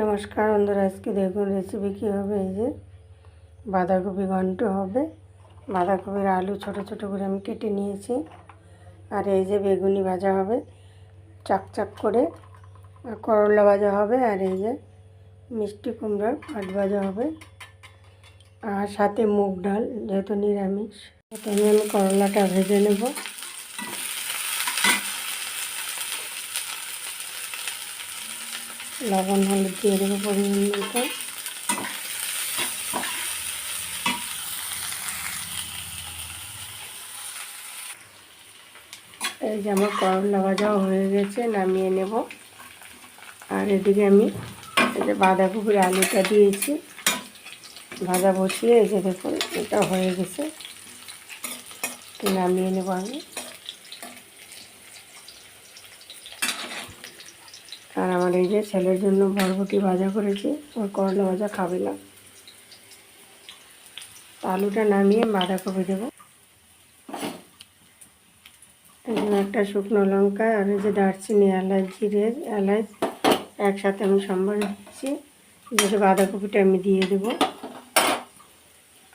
নমস্কার বন্ধুরা, আজকে দেখুন রেসিপি কী হবে? এই যে বাঁধাকপি ঘন্ট হবে। বাঁধাকপির আলু ছোট ছোট করে আমি কেটে নিয়েছি। আর এই যে বেগুনি ভাজা হবে চাকচাক করে। আর করলা ভাজা হবে, আর এই যে মিষ্টি কুমড়ার পাট ভাজা হবে। আর সাথে মুগ ডাল, যেহেতু নিরামিষ প্রথমে আমি করলাটা ভেজে নেব। লবণ, হলুদ দিয়ে দেবো পরিমাণ মতো। এই যে আমার করলা ভাজাও হয়ে গেছে, নামিয়ে নেব। আর এদিকে আমি যে বাঁধাকপির আলুটা দিয়েছি। ভাজা বসিয়ে এই যে দেখুন, এটা হয়ে গেছে। নামিয়ে নেব আমি। আর আমার এই যে ছেলের জন্য বরবটি ভাজা করেছি, ওর করলা ভাজা খাবে না। আলুটা নামিয়ে বাঁধাকপি দেবো। এখানে একটা শুকনো লঙ্কা আর এই যে দারচিনি, এলাচ, জিরে, এলাচ একসাথে আমি সম্বার দিচ্ছি। যেটা বাঁধাকপিটা আমি দিয়ে দেবো।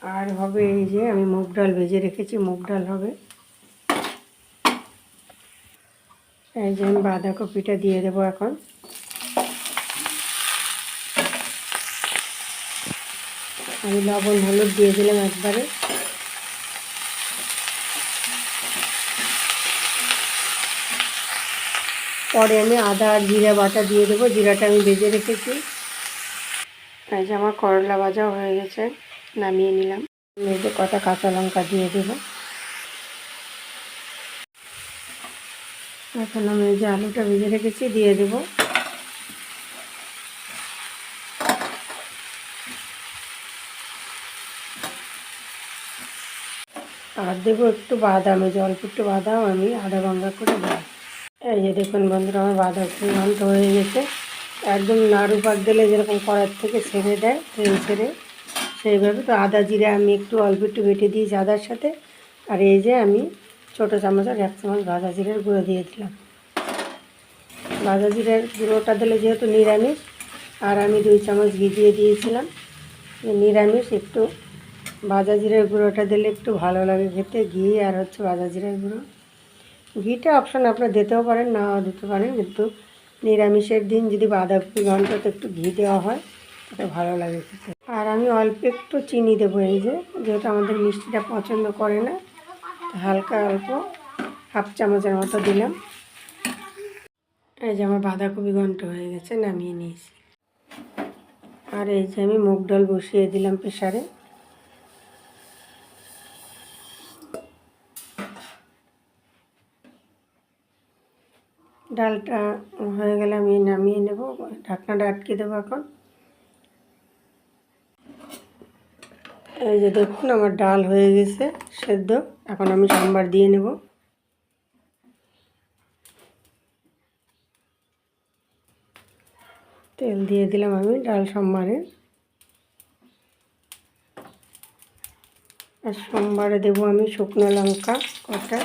আর হবে এই যে আমি মুগ ডাল ভেজে রেখেছি, মুগ ডাল হবে। এই যে আমি বাঁধাকপিটা দিয়ে দেবো এখন। আমি লবণ, হলুদ দিয়ে দিলাম একবারে। পরে আমি আদা আর জিরা বাটা দিয়ে দেবো। জিরাটা আমি ভেজে রেখেছি। এই যে আমার করলা ভাজা হয়ে গেছে, নামিয়ে নিলাম। যে কটা কাঁচা লঙ্কা দিয়ে দেবো। এখন আমি যে আলুটা ভেজে রেখেছি, দিয়ে দেব। দেবো, একটু বাদাম, এই যে অল্প একটু বাদাম, আমি আধা ভাঙ্গা করে দেবো। এই যে দেখুন বন্ধুরা, আমার বাঁধাকপি ঘন্ট হয়ে গেছে। একদম নাড়ু পাক দিলে যেরকম কড়ার থেকে ছেড়ে দেয়, তেল ছেড়ে সেইভাবে। তো আদা জিরে আমি একটু অল্প একটু বেটে দিয়েছি আদার সাথে। আর এই যে আমি ছোটো চামচ আর এক চামচ ভাজা জিরের গুঁড়ো দিয়ে দিলাম। জিরের গুঁড়োটা দিলে যেহেতু নিরামিষ, আর আমি দুই চামচ ঘি দিয়ে দিয়েছিলাম। নিরামিষ একটু ভাজা জিরের গুঁড়োটা দিলে একটু ভালো লাগে খেতে, ঘি আর হচ্ছে ভাজা জিরের গুঁড়ো। ঘিটা অপশান আপনার দিতেও পারেন না দিতে পারেন, কিন্তু নিরামিষের দিন যদি বাঁধাকপি ঘন্টাতে একটু ঘি দেওয়া হয়, তাতে ভালো লাগে খেতে। আর আমি অল্প একটু চিনি দেবো এই যে, যেহেতু আমাদের মিষ্টিটা পছন্দ করে না হালকা অল্প হাফ চামচের মতো দিলাম। এই যে আমার বাঁধাকপি ঘন্ট হয়ে গেছে, নামিয়ে নিয়েছি। আর এই যে আমি মুগ ডাল বসিয়ে দিলাম প্রেশারে ডালটা হয়ে গেলে আমি নামিয়ে নেব, ঢাকনাটা আটকে দেবো এখন। এই যে দেখুন, আমার ডাল হয়ে গেছে, সেদ্ধ। এখন আমি সাম্বার দিয়ে নেব। তেল দিয়ে দিলাম আমি ডাল সোমবারে। আর সোমবারে দেবো আমি শুকনো লঙ্কা, কটা?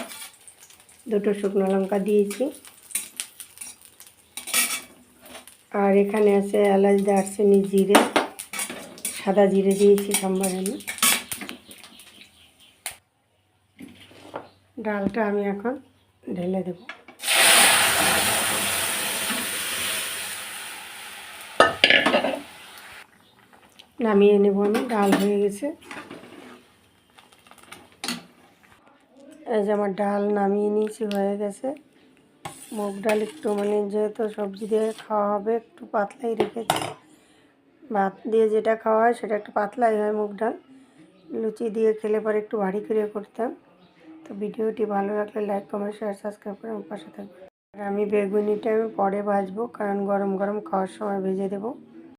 দুটো শুকনো লঙ্কা দিয়েছি। আর এখানে আছে এলাচ, দারচিনি, জিরে, সাদা জিরে দিয়েছি সম্বার আমি ডালটা আমি এখন ঢেলে দেব। নামিয়ে নেব আমি, ডাল হয়ে গেছে। এই যে আমার ডাল নামিয়ে নিয়েছি, হয়ে গেছে। মুগ ডাল একটু মানে যেহেতু সবজি দিয়ে খাওয়া হবে, একটু পাতলাই রেখেছি। ভাত দিয়ে যেটা খাওয়া হয় সেটা একটু পাতলাই হয় মুগ ডাল। লুচি দিয়ে খেলে পরে একটু ভারী করে করতাম। তো ভিডিওটি ভালো লাগলে লাইক কমেন্ট শেয়ার সাবস্ক্রাইব করে আমার পাশে থাকবে আর আমি বেগুনিটা আমি পরে ভাজবো, কারণ গরম গরম খাওয়ার সময় ভেজে দেবো।